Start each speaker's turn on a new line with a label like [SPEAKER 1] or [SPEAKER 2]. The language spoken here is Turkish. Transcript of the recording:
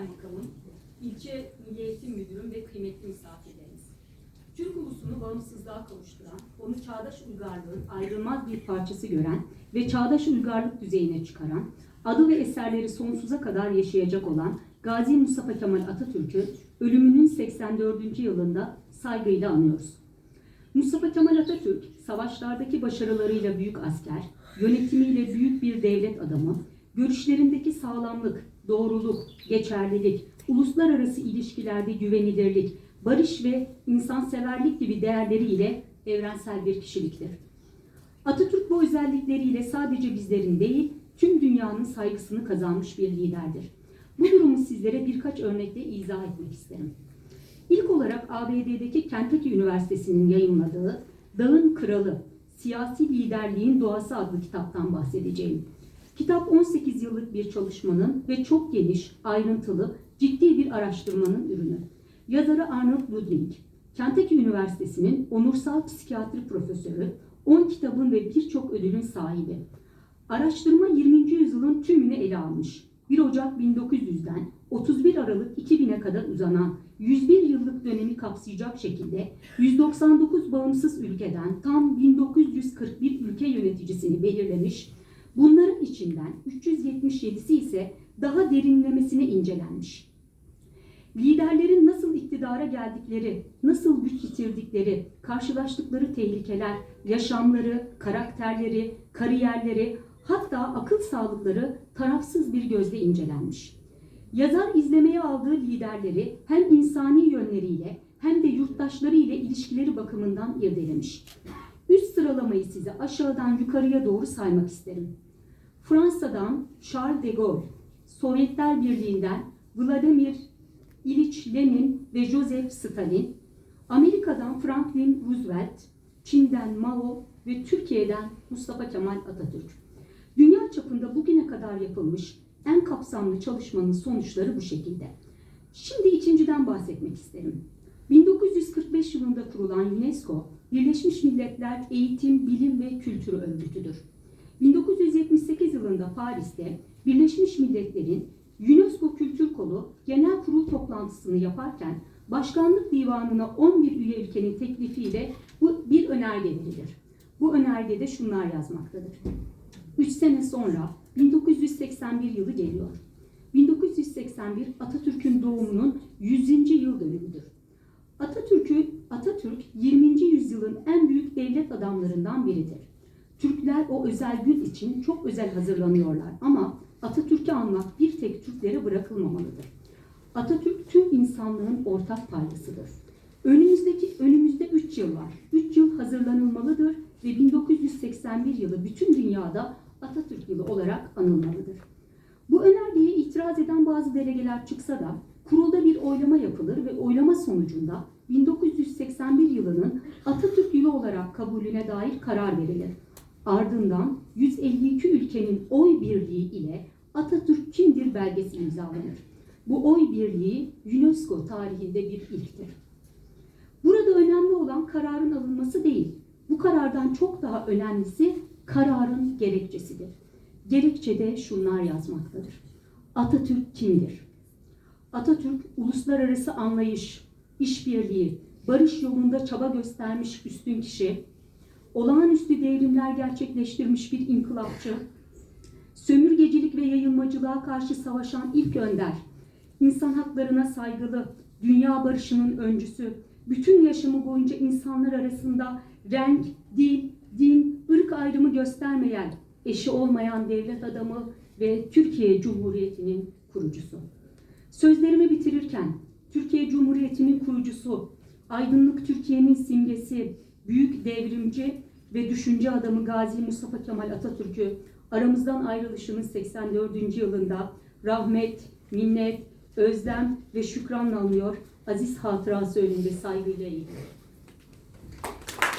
[SPEAKER 1] Kaymakamım, ilçe Milli Eğitim Müdürüm ve kıymetli misafirlerimiz. Türk ulusunu bağımsızlığa kavuşturan, onu çağdaş uygarlığın ayrılmaz bir parçası gören ve çağdaş uygarlık düzeyine çıkaran, adı ve eserleri sonsuza kadar yaşayacak olan Gazi Mustafa Kemal Atatürk'ü ölümünün 84. yılında saygıyla anıyoruz. Mustafa Kemal Atatürk, savaşlardaki başarılarıyla büyük asker, yönetimiyle büyük bir devlet adamı, görüşlerindeki sağlamlık, doğruluk, geçerlilik, uluslararası ilişkilerde güvenilirlik, barış ve insanseverlik gibi değerleriyle evrensel bir kişiliktir. Atatürk bu özellikleriyle sadece bizlerin değil, tüm dünyanın saygısını kazanmış bir liderdir. Bu durumu sizlere birkaç örnekle izah etmek isterim. İlk olarak ABD'deki Kentucky Üniversitesi'nin yayınladığı Dağın Kralı, Siyasi Liderliğin Doğası adlı kitaptan bahsedeceğim. Kitap 18 yıllık bir çalışmanın ve çok geniş, ayrıntılı, ciddi bir araştırmanın ürünü. Yazarı Arnold Ludwig, Kentucky Üniversitesi'nin onursal psikiyatri profesörü, 10 kitabın ve birçok ödülün sahibi. Araştırma 20. yüzyılın tümünü ele almış. 1 Ocak 1900'den 31 Aralık 2000'e kadar uzanan 101 yıllık dönemi kapsayacak şekilde 199 bağımsız ülkeden tam 1941 ülke yöneticisini belirlemiş. Bunların içinden 377'si ise daha derinlemesine incelenmiş. Liderlerin nasıl iktidara geldikleri, nasıl güç yitirdikleri, karşılaştıkları tehlikeler, yaşamları, karakterleri, kariyerleri, hatta akıl sağlıkları tarafsız bir gözle incelenmiş. Yazar izlemeye aldığı liderleri hem insani yönleriyle hem de yurttaşları ile ilişkileri bakımından irdelemiş. Üst sıralamayı size aşağıdan yukarıya doğru saymak isterim. Fransa'dan Charles de Gaulle, Sovyetler Birliği'nden Vladimir İliç Lenin ve Joseph Stalin, Amerika'dan Franklin Roosevelt, Çin'den Mao ve Türkiye'den Mustafa Kemal Atatürk. Dünya çapında bugüne kadar yapılmış en kapsamlı çalışmanın sonuçları bu şekilde. Şimdi ikinciden bahsetmek isterim. 1945 yılında kurulan UNESCO, Birleşmiş Milletler Eğitim, Bilim ve Kültürü Örgütüdür. 1978 yılında Paris'te Birleşmiş Milletler'in UNESCO Kültür Kolu genel kurul toplantısını yaparken Başkanlık Divanı'na 11 üye ülkenin teklifiyle bu bir önerge verilir. Bu önergede şunlar yazmaktadır. 3 sene sonra 1981 yılı geliyor. 1981 Atatürk'ün doğumunun 100. yıl dönümüdür. Atatürk'ü Atatürk 20. yüzyılın en büyük devlet adamlarından biridir. Türkler o özel gün için çok özel hazırlanıyorlar ama Atatürk'ü anmak bir tek Türklere bırakılmamalıdır. Atatürk tüm insanlığın ortak paydasıdır. Önümüzdeki önümüzde 3 yıl var. 3 yıl hazırlanılmalıdır ve 1981 yılı bütün dünyada Atatürk yılı olarak anılmalıdır. Bu önergeye itiraz eden bazı delegeler çıksa da kurulda bir oylama yapılır ve oylama sonucunda 1981 yılının Atatürk yılı olarak kabulüne dair karar verilir. Ardından 152 ülkenin oy birliği ile Atatürk kimdir belgesi imzalanır. Bu oy birliği UNESCO tarihinde bir ilktir. Burada önemli olan kararın alınması değil. Bu karardan çok daha önemlisi kararın gerekçesidir. Gerekçede şunlar yazmaktadır. Atatürk kimdir? Atatürk uluslararası anlayış, işbirliği, barış yolunda çaba göstermiş üstün kişi, olağanüstü devrimler gerçekleştirmiş bir inkılapçı, sömürgecilik ve yayılmacılığa karşı savaşan ilk önder, insan haklarına saygılı, dünya barışının öncüsü, bütün yaşamı boyunca insanlar arasında renk, dil, din, ırk ayrımı göstermeyen, eşi olmayan devlet adamı ve Türkiye Cumhuriyeti'nin kurucusu. Sözlerimi bitirirken Türkiye Cumhuriyeti'nin kurucusu, aydınlık Türkiye'nin simgesi, büyük devrimci ve düşünce adamı Gazi Mustafa Kemal Atatürk'ü aramızdan ayrılışının 84. yılında rahmet, minnet, özlem ve şükranla anıyor. Aziz hatırası önünde saygıyla eğiliyor.